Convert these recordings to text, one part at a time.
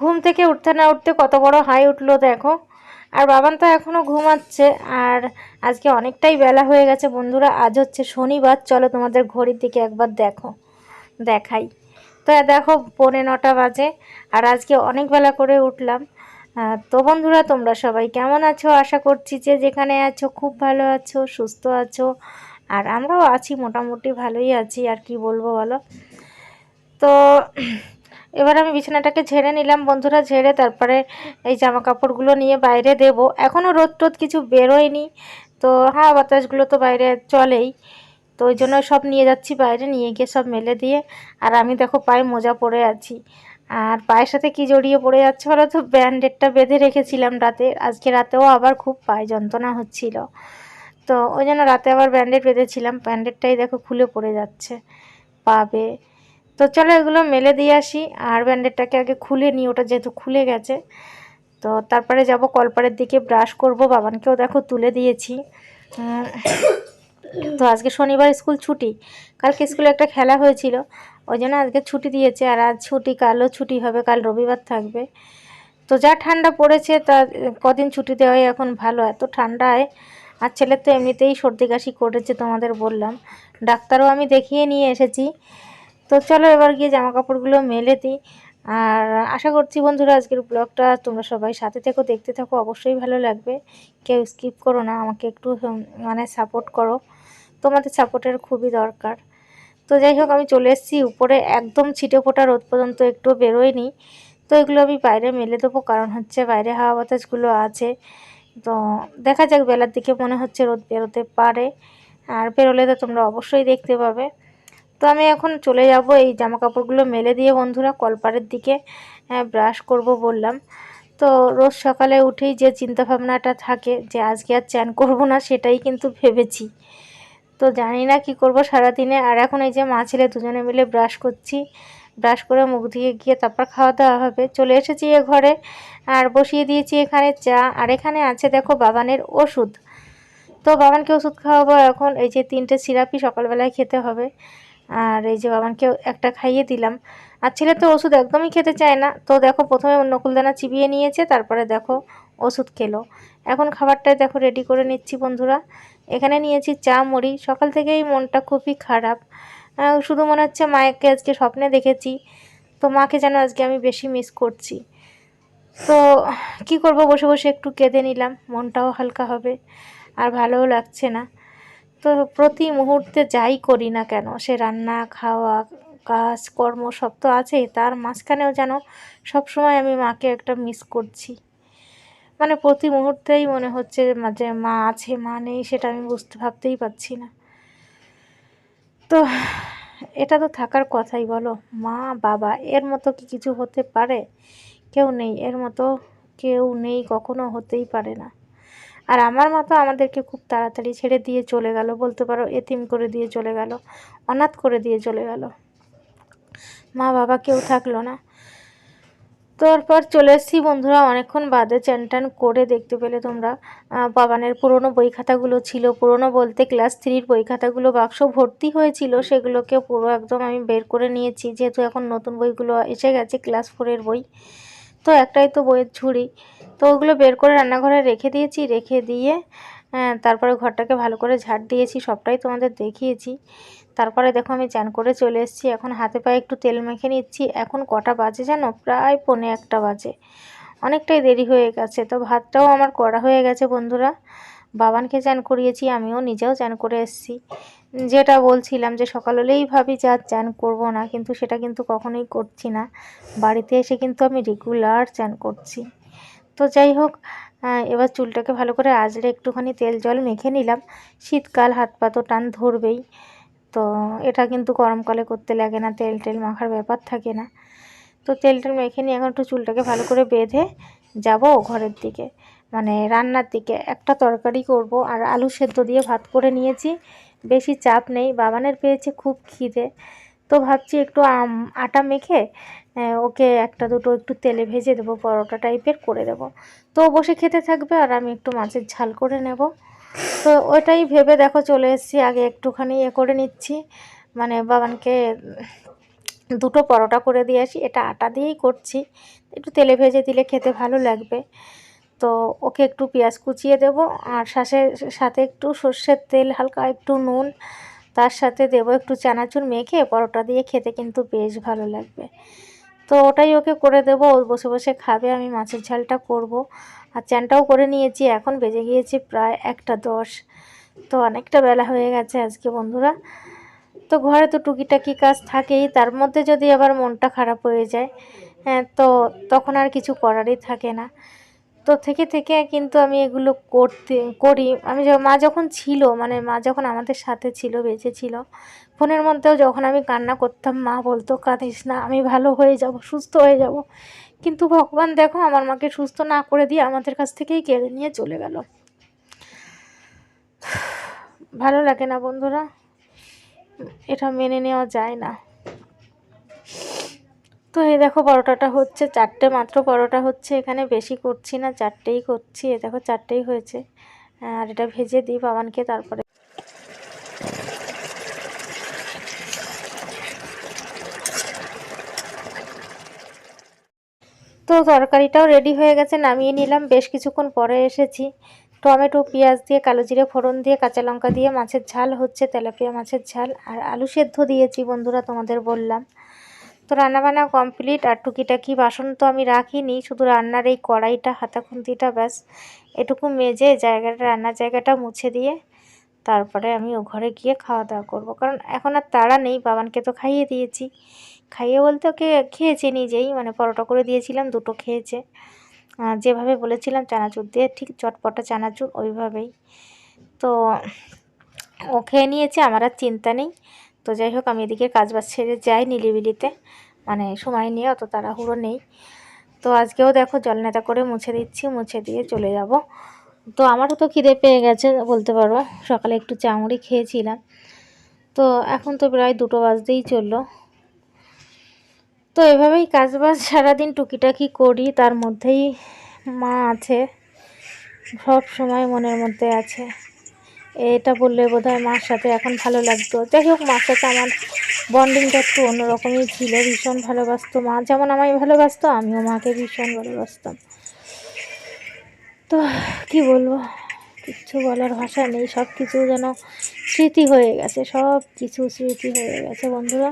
ঘুম থেকে উঠতে না উঠতে কত বড় হাই উঠল দেখো। আর বাবান তো এখনও ঘুমাচ্ছে, আর আজকে অনেকটাই বেলা হয়ে গেছে বন্ধুরা। আজ হচ্ছে শনিবার, চলো তোমাদের ঘড়ির দিকে একবার দেখো, দেখাই। তো দেখো পৌনে নটা বাজে, আর আজকে অনেক বেলা করে উঠলাম। তো বন্ধুরা, তোমরা সবাই কেমন আছো? আশা করছি যে যেখানে আছো খুব ভালো আছো, সুস্থ আছো, আর আমরাও আছি, মোটামুটি ভালোই আছি, আর কি বলব বলো? তো এবার আমি বিছানাটাকে ঝেড়ে নিলাম, বন্ধুরা ঝেড়ে তারপরে এই জামা কাপড়গুলো নিয়ে বাইরে দেব। এখনও রোদ টোদ কিছু বেরোয়নি, তো হাওয়া বাতাসগুলো তো বাইরে চলেই, তো ওই জন্য সব নিয়ে যাচ্ছি বাইরে, নিয়ে গিয়ে সব মেলে দিয়ে। আর আমি দেখো পায়ে মোজা পরে আছি। আর পায়ের সাথে কি জড়িয়ে পড়ে যাচ্ছে বলো তো? ব্যান্ডেডটা বেঁধে রেখেছিলাম রাতে, আজকে রাতেও আবার খুব পায়ে যন্ত্রণা হচ্ছিল। তো ওই জন্য রাতে আবার ব্যান্ডেড বেঁধেছিলাম, ব্যান্ডেডটাই দেখো খুলে পড়ে যাচ্ছে, পাবে। তো চলো এগুলো মেলে দিয়ে আসি। আর ব্যান্ডেডটাকে আগে খুলে নিই, ওটা যেহেতু খুলে গেছে। তো তারপরে যাব কলপারের দিকে ব্রাশ করব, বাবানকেও দেখো তুলে দিয়েছি। তো আজকে শনিবার স্কুল ছুটি, কালকে স্কুলে একটা খেলা হয়েছিল, ওই জন্য আজকে ছুটি দিয়েছে, আর আজ ছুটি, কালও ছুটি হবে, কাল রবিবার থাকবে। তো যা ঠান্ডা পড়েছে, তা কদিন ছুটি দেওয়াই এখন ভালো, এত ঠান্ডায়। আর ছেলের তো এমনিতেই সর্দি কাশি করেছে তোমাদের বললাম। ডাক্তারও আমি দেখিয়ে নিয়ে এসেছি। তো চলো এবার গিয়ে জামা কাপড়গুলো মেলে দিই। আর আশা করছি বন্ধুরা আজকের ব্লগটা তোমরা সবাই সাথে থেকো, দেখতে থাকো, অবশ্যই ভালো লাগবে। কেউ স্কিপ করো না, আমাকে একটু মানে সাপোর্ট করো। তোমাদের সাপোর্টের খুবই দরকার। তো যাই হোক, আমি চলে এসেছি। উপরে একদম ছিটে ফোটা রোদ পর্যন্ত একটু বেরোয়নি। তো এগুলো আমি বাইরে মেলে দেবো, কারণ হচ্ছে বাইরে হাওয়া বাতাসগুলো আছে। তো দেখা যাক, বেলার দিকে মনে হচ্ছে রোদ বেরোতে পারে। আর বেরোলে তো তোমরা অবশ্যই দেখতে পাবে। তো আমি এখন চলে যাব এই জামা কাপড়গুলো মেলে দিয়ে বন্ধুরা কলপারের দিকে ব্রাশ করব বললাম। তো রোজ সকালে উঠেই যে চিন্তা ভাবনাটা থাকে যে আজকে আর চ্যান করব না, সেটাই কিন্তু ভেবেছি। তো জানি না কি করব সারাদিনে। আর এখন এই যে মা ছেলে দুজনে মিলে ব্রাশ করছি। ব্রাশ করে মুখ দিয়ে গিয়ে তারপর খাওয়া দাওয়া হবে। চলে এসেছি এ ঘরে। আর বসিয়ে দিয়েছি এখানে চা। আর এখানে আছে দেখো বাগানের ওষুধ। তো বাবানকে ওষুধ খাওয়াবো এখন। এই যে তিনটে সিরাপই সকালবেলায় খেতে হবে। আর এই যে বাবানকে একটা খাইয়ে দিলাম। আর ছেলে তো ওষুধ একদমই খেতে চায় না। তো দেখো প্রথমে নকুলদানা চিবিয়ে নিয়েছে, তারপরে দেখো ওষুধ খেলো। এখন খাবারটাই দেখো রেডি করে নিচ্ছি বন্ধুরা। এখানে নিয়েছি চা, মুড়ি। সকাল থেকেই মনটা খুবই খারাপ। শুধু মনে হচ্ছে মাকে আজকে স্বপ্নে দেখেছি। তো মাকে যেন আজকে আমি বেশি মিস করছি। তো কি করব? বসে বসে একটু কেঁদে নিলাম। মনটাও হালকা হবে। আর ভালোও লাগছে না। তো প্রতি মুহূর্তে যাই করি না কেন? সে রান্না, খাওয়া, কাজ, কর্ম সব তো আছেই। তার মাঝখানেও যেন সব সময় আমি মাকে একটা মিস করছি। মানে প্রতি মুহূর্তেই মনে হচ্ছে যে মা আছে, মা নেই, সেটা আমি বুঝতে, ভাবতেই পারছি না। তো এটা তো থাকার কথাই বলো। মা, বাবা, এর মতো কি কিছু হতে পারে? কেউ নেই। এর মতো কেউ নেই কখনো হতেই পারে না। আর আমার মা তো আমাদেরকে খুব তাড়াতাড়ি ছেড়ে দিয়ে চলে গেল। বলতে পারো, এতিম করে দিয়ে চলে গেল, অনাথ করে দিয়ে চলে গেল। মা বাবা কেউ থাকল না। তারপর চলে এসেছি বন্ধুরা, অনেকক্ষণ বাদে চ্যান ট্যান করে দেখতে পেলে তোমরা। বাবানের পুরনো বই খাতাগুলো ছিল। পুরনো বলতে ক্লাস থ্রির বই খাতাগুলো বাক্স ভর্তি হয়েছিল, সেগুলোকে পুরো একদম আমি বের করে নিয়েছি। যেহেতু এখন নতুন বইগুলো এসে গেছে, ক্লাস ফোরের বই। তো একটাই তো বইয়ের ঝুড়ি। তো ওগুলো বের করে রান্নাঘরে রেখে দিয়েছি, রেখে দিয়ে তারপরে ঘরটাকে ভালো করে ঝাড় দিয়েছি, সবটাই তোমাদের দেখিয়েছি। তারপরে দেখো আমি চান করে চলে এসেছি, এখন হাতে পায়ে একটু তেল মেখে নিচ্ছি। এখন কটা বাজে জানো? প্রায় পৌনে একটা বাজে। অনেকটাই দেরি হয়ে গেছে, তো ভাতটাও আমার করা হয়ে গেছে বন্ধুরা। বাবানকে চান করিয়েছি, আমিও নিজেও চান করে এসেছি। যেটা বলছিলাম যে সকাল হলেই ভাবি যে আর চান করব না, কিন্তু সেটা কিন্তু কখনোই করছি না। বাড়িতে এসে কিন্তু আমি রেগুলার চান করছি। তো যাই হোক এবার চুলটাকে ভালো করে আজরে একটুখানি তেল জল মেখে নিলাম। শীতকাল হাত পা তো টান ধরবেই। তো এটা কিন্তু গরমকালে করতে লাগে না, তেল টেল মাখার ব্যাপার থাকে না। তো তেল টেল মেখে নিয়ে এখন একটু চুলটাকে ভালো করে বেঁধে যাব ঘরের দিকে। মানে রান্নার দিকে। একটা তরকারি করব আর আলু সেদ্ধ দিয়ে ভাত করে নিয়েছি। বেশি চাপ নেই। বাবানের পেয়েছে খুব খিদে। তো ভাবছি একটু আটা মেখে ওকে একটা দুটো একটু তেলে ভেজে দেবো, পরোটা টাইপের করে দেবো। তো বসে খেতে থাকবে আর আমি একটু মাছের ঝাল করে নেব। তো ওইটাই ভেবে দেখো চলে এসেছি, আগে একটুখানি এ করে নিচ্ছি। মানে বাবানকে দুটো পরোটা করে দিয়ে আসি, এটা আটা দিয়েই করছি। একটু তেলে ভেজে দিলে খেতে ভালো লাগবে। তো ওকে একটু পেঁয়াজ কুচিয়ে দেব আর শাসে সাথে একটু সর্ষের তেল, হালকা একটু নুন, তার সাথে দেব একটু চানাচুর মেখে পরোটা দিয়ে খেতে কিন্তু বেশ ভালো লাগবে। তো ওটাই ওকে করে দেবো। ও বসে বসে খাবে, আমি মাছের ঝালটা করব। আর চ্যানটাও করে নিয়েছি, এখন বেজে গিয়েছে প্রায় একটা দশ। তো অনেকটা বেলা হয়ে গেছে আজকে বন্ধুরা। তো ঘরে তো টুকিটাকি কাজ থাকেই, তার মধ্যে যদি আবার মনটা খারাপ হয়ে যায় হ্যাঁ তো তখন আর কিছু করারই থাকে না। তো থেকে থেকে কিন্তু আমি এগুলো করতে, করি। আমি মা যখন ছিল মানে মা যখন আমাদের সাথে ছিল, বেঁচে ছিল ফোনের মধ্যেও যখন আমি কান্না করতাম, মা বলতো, কাঁদিস না, আমি ভালো হয়ে যাব, সুস্থ হয়ে যাব। কিন্তু ভগবান দেখো, আমার মাকে সুস্থ না করে দিয়ে আমাদের কাছ থেকেই কেড়ে নিয়ে চলে গেল। ভালো লাগে না বন্ধুরা, এটা মেনে নেওয়া যায় না। তো এই দেখো, পরোটাটা হচ্ছে, চারটে মাত্র পরোটা হচ্ছে, এখানে বেশি করছি না, চারটেই করছি এ দেখো, চারটেই হয়েছে। আর এটা ভেজে দিই বাবানকে, তারপরে তো তরকারিটাও রেডি হয়ে গেছে, নামিয়ে নিলাম। বেশ কিছুক্ষণ পরে এসেছি। টমেটো, পেঁয়াজ দিয়ে, কালো জিরে, ফোড়ন দিয়ে, কাঁচা লঙ্কা দিয়ে, মাছের ঝাল হচ্ছে, তেলাপিয়া মাছের ঝাল আর আলু সেদ্ধ দিয়েছি বন্ধুরা, তোমাদের বললাম। তো রান্নাবান্না কমপ্লিট আর টুকিটাকি বাসন তো আমি রাখিনি, শুধু রান্নার এই কড়াইটা হাতা খুন্তিটা ব্যাস। এটুকু মেজে জায়গাটা, রান্নার জায়গাটা মুছে দিয়ে তারপরে আমি ও ঘরে গিয়ে খাওয়া দাওয়া করব। কারণ এখন আর তাড়া নেই, বাবানকে তো খাইয়ে দিয়েছি। খাইয়ে বলতে ওকে খেয়েছে নিজেই মানে পরোটা করে দিয়েছিলাম, দুটো খেয়েছে। যেভাবে বলেছিলাম চানাচুর দিয়ে, ঠিক চটপটা চানাচুর ওইভাবেই। তো ও খেয়ে নিয়েছে, আমার আর চিন্তা নেই। তো যাই হোক, আমি এদিকে কাজবাজ ছেড়ে যাই নিলিবিলিতে। মানে সময় নিয়ে অত তাড়াহুড়ো নেই। তো আজকেও দেখো জল নেতা করে মুছে দিচ্ছি, মুছে দিয়ে চলে যাব। তো আমারও তো খিদে পেয়ে গেছে, বলতে পারো। সকালে একটু চামড়ি খেয়েছিলাম। তো এখন তো প্রায় দুটো বাজতেই চলল। তো এভাবেই কাজবাজ সারাদিন টুকিটাকি করি, তার মধ্যেই মা আছে, সব সময় মনের মধ্যে আছে। এটা বললে বোধহয় মার সাথে এখন ভালো লাগতো। যাই হোক, মার সাথে আমার বন্ডিংটা একটু অন্যরকমই ছিল, ভীষণ ভালোবাসতো মা। যেমন আমায় ভালোবাসতো, আমিও মাকে ভীষণ ভালোবাসতাম। তো কি বলব, কিচ্ছু বলার ভাষা নেই, সব কিছু যেন স্মৃতি হয়ে গেছে, সব কিছু স্মৃতি হয়ে গেছে বন্ধুরা।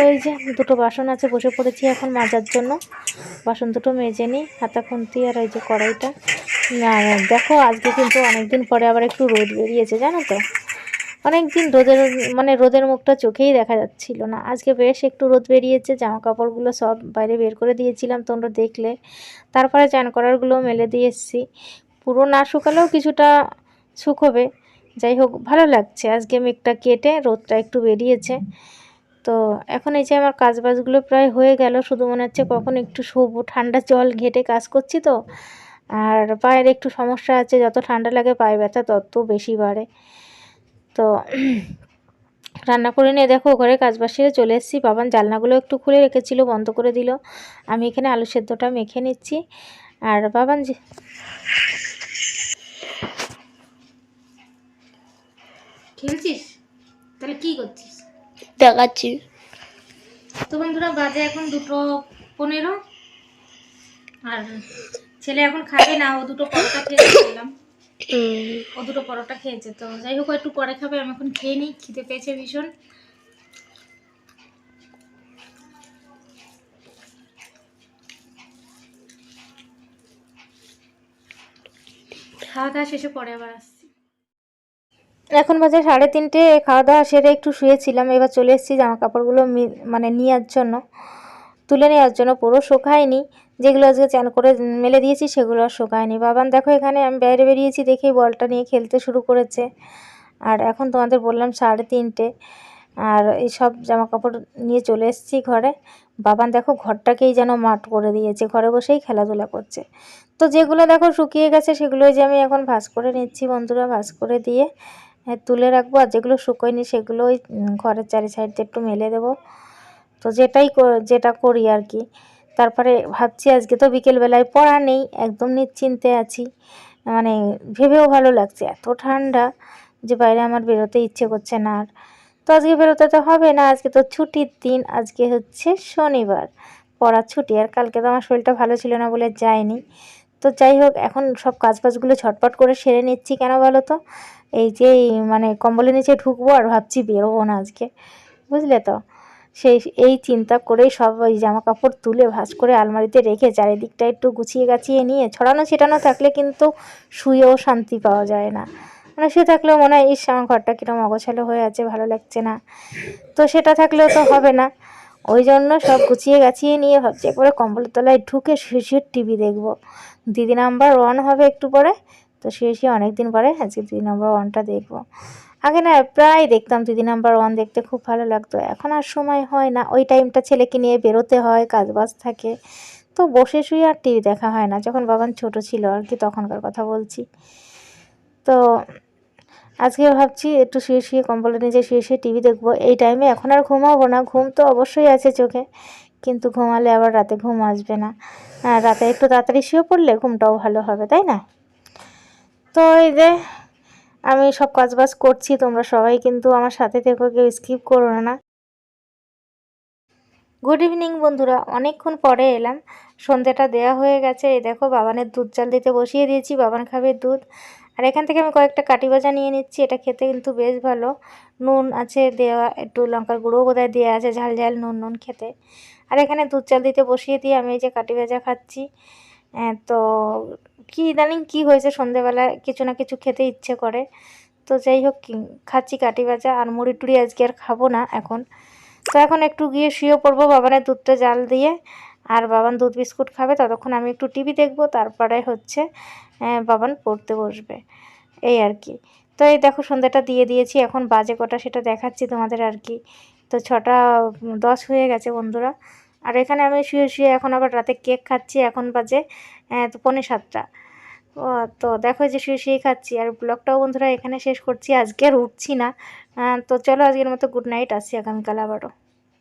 তো এই যে দুটো বাসন আছে, বসে পড়েছি এখন মাজার জন্য। বাসন দুটো মেজে নিই হাতা খুন্তি আর এই যে কড়াইটা। আর দেখো, আজকে কিন্তু অনেকদিন পরে আবার একটু রোদ বেরিয়েছে, জানো তো? অনেক দিন রোদের মানে রোদের মুখটা চোখেই দেখা যাচ্ছিল না। আজকে বেশ একটু রোদ বেরিয়েছে জামা কাপড়গুলো সব বাইরে বের করে দিয়েছিলাম তোমরা দেখলে। তারপরে চান করারগুলো মেলে দিয়ে এসেছি। পুরো না শুকালেও কিছুটা শুকোবে। যাই হোক, ভালো লাগছে। আজকে মেঘটা কেটে রোদটা একটু বেরিয়েছে। তো এখন এই যে আমার কাজ বাজগুলো প্রায় হয়ে গেল, শুধু মনে হচ্ছে কখন একটু শুভ ঠান্ডা জল ঘেটে কাজ করছি তো। আর পায়ের একটু সমস্যা আছে, যত ঠান্ডা লাগে পায়ে ব্যথা তত বেশি বাড়ে। তো রান্না করে নিয়ে দেখো, ঘরে কাজ বাজ সেরে চলে এসেছি। বাবান জালনাগুলো একটু খুলে রেখেছিল, বন্ধ করে দিল। আমি এখানে আলু সেদ্ধটা মেখে নিচ্ছি। আর বাবান যে খেলছিস তাহলে কি করছিস? দেখাচ্ছি। তো বন্ধুরা বাজে এখন দুটো পনেরো। আর ছেলে এখন খাবে না ও দুটো পরোটা খেয়ে বললাম ও দুটো পরোটা খেয়েছে তো যাই হোক একটু পরে খাবে আমি এখন খেয়ে নিই খিদে পেয়েছে ভীষণ। খাওয়া দাওয়া শেষে পরে আবার আসছি। এখন বাজে সাড়ে তিনটে খাওয়া দাওয়া সেরে একটু শুয়েছিলাম, এবার চলে এসেছি জামা কাপড়গুলো মানে নেওয়ার জন্য। তুলে নেওয়ার জন্য, পুরো শুকায়নি। যেগুলো আজকে চান করে মেলে দিয়েছি, সেগুলো আর শুকায়নি। বাবান, দেখো এখানে আমি বাইরে বেরিয়েছি দেখেই বলটা নিয়ে খেলতে শুরু করেছে। আর এখন তোমাদের বললাম সাড়ে তিনটে, আর এই সব জামা কাপড় নিয়ে চলে এসেছি ঘরে। বাবান, দেখো ঘরটাকেই যেন মাঠ করে দিয়েছে, ঘরে বসেই খেলাধুলা করছে। তো যেগুলো দেখো শুকিয়ে গেছে, সেগুলোই যে আমি এখন ভাঁজ করে নিচ্ছি বন্ধুরা, ভাঁজ করে দিয়ে। হ্যাঁ, তুলে রাখব আর যেগুলো শুকোয়নি সেগুলো ওই ঘরের চারি সাইড একটু মেলে দেবো। তো যেটাই যেটা করি আর কি। তারপরে ভাবছি আজকে তো বিকেলবেলায় পড়া নেই একদম নিশ্চিন্তে আছি। মানে ভেবেও ভালো লাগছে এত ঠান্ডা যে বাইরে আমার বেরোতে ইচ্ছে করছে না আর। তো তো আজকে বেরোতে তো হবে না আজকে তো ছুটির দিন আজকে হচ্ছে শনিবার। পড়ার ছুটি আর কালকে তো আমার শরীরটা ভালো ছিল না বলে যায়নি তো যাই হোক, এখন সব কাজ বাজগুলো ঝটপট করে সেরে নিচ্ছি কেন বলো তো? এই যে মানে কম্বলের নিচে ঢুকবো আর ভাবছি বেরোবো না আজকে, বুঝলে তো? সেই, এই চিন্তা করেই সব ওই জামা কাপড় তুলে ভাঁজ করে আলমারিতে রেখে চারিদিকটা একটু গুছিয়ে গাছিয়ে নিয়ে, ছড়ানো ছিটানো থাকলে কিন্তু শুয়েও শান্তি পাওয়া যায় না। মানে শুয়ে থাকলেও মনে হয়, ইস, আমার ঘরটা কীরকম অগোছালো হয়ে আছে, ভালো লাগছে না। তো সেটা থাকলেও তো হবে না। ওই জন্য সব গুছিয়ে গাছিয়ে নিয়ে ভাবছি, একবারে কম্বলের তলায় ঢুকে শুয়ে শুয়ে টিভি দেখব। দিদি নাম্বার ওয়ান হবে একটু পরে। তো শুয়ে অনেক দিন পরে আজকে দিদি নাম্বার ওয়ানটা দেখব। আগে না প্রায় দেখতাম দিদি নাম্বার ওয়ান দেখতে খুব ভালো লাগতো। এখন আর সময় হয় না। ওই টাইমটা ছেলেকে নিয়ে বেরোতে হয়, কাজ বাজ থাকে। তো বসে শুয়ে আর টিভি দেখা হয় না। যখন বাবান ছোট ছিল আর কি, তখনকার কথা বলছি। তো আজকে ভাবছি একটু শুয়ে শুয়ে কম্বলের নিচে শুয়ে শুয়ে টিভি দেখব। এই টাইমে এখন আর ঘুমাবো না। ঘুম তো অবশ্যই আছে চোখে। কিন্তু ঘুমালে আবার রাতে ঘুম আসবে না। আর রাতে একটু তাড়াতাড়ি শুয়ে পড়লে ঘুমটাও ভালো হবে, তাই না? তো এই যে আমি সব কাজবাজ করছি, তোমরা সবাই কিন্তু আমার সাথে থেকো, কেউ স্কিপ করো না গুড ইভিনিং বন্ধুরা, অনেকক্ষণ পরে এলাম। সন্ধ্যাটা দেয়া হয়ে গেছে, এই দেখো বাবানের দুধ চাল দিতে বসিয়ে দিয়েছি, বাবান খাবে দুধ। এখান থেকে আমি কয়েকটা কাটি ভাজা নিয়ে নিচ্ছি, এটা খেতে কিন্তু বেশ ভালো। নুন আছে, দেওয়া একটু লঙ্কার গুঁড়ো বোধহয় দেওয়া আছে, ঝাল ঝাল নুন নুন খেতে। আর এখানে দুধ চাল দিতে বসিয়ে দিয়ে আমি এই যে কাটি ভাজা খাচ্ছি। তো কী ইদানিং কী হয়েছে সন্ধেবেলায় কিছু না কিছু খেতে ইচ্ছে করে। তো যাই হোক খাচ্ছি কাটি ভাজা আর মুড়ি টুড়ি আজকে আর খাব না এখন। তো এখন একটু গিয়ে শুয়ে পড়ব বাবানের দুধটা জাল দিয়ে। আর বাবান দুধ বিস্কুট খাবে, ততক্ষণ আমি একটু টিভি দেখব, তারপরে হচ্ছে বাবান পড়তে বসবে। এই আর কি। তো এই দেখো সন্ধ্যাটা দিয়ে দিয়েছি, এখন বাজে কটা, সেটা দেখাচ্ছি তোমাদের আর কি। তো ছটা, দশ হয়ে গেছে বন্ধুরা। আর এখানে আমি শুয়ে শুয়ে এখন আবার রাতে কেক খাচ্ছি, এখন বাজে তো পৌনে সাতটা। তো দেখো যে শুয়ে শুয়ে খাচ্ছি। আর ব্লগটাও বন্ধুরা এখানে শেষ করছি, আজকে আর উঠছি না। তো চলো আজকের মতো গুড নাইট, আসছি আগামীকাল আবারও।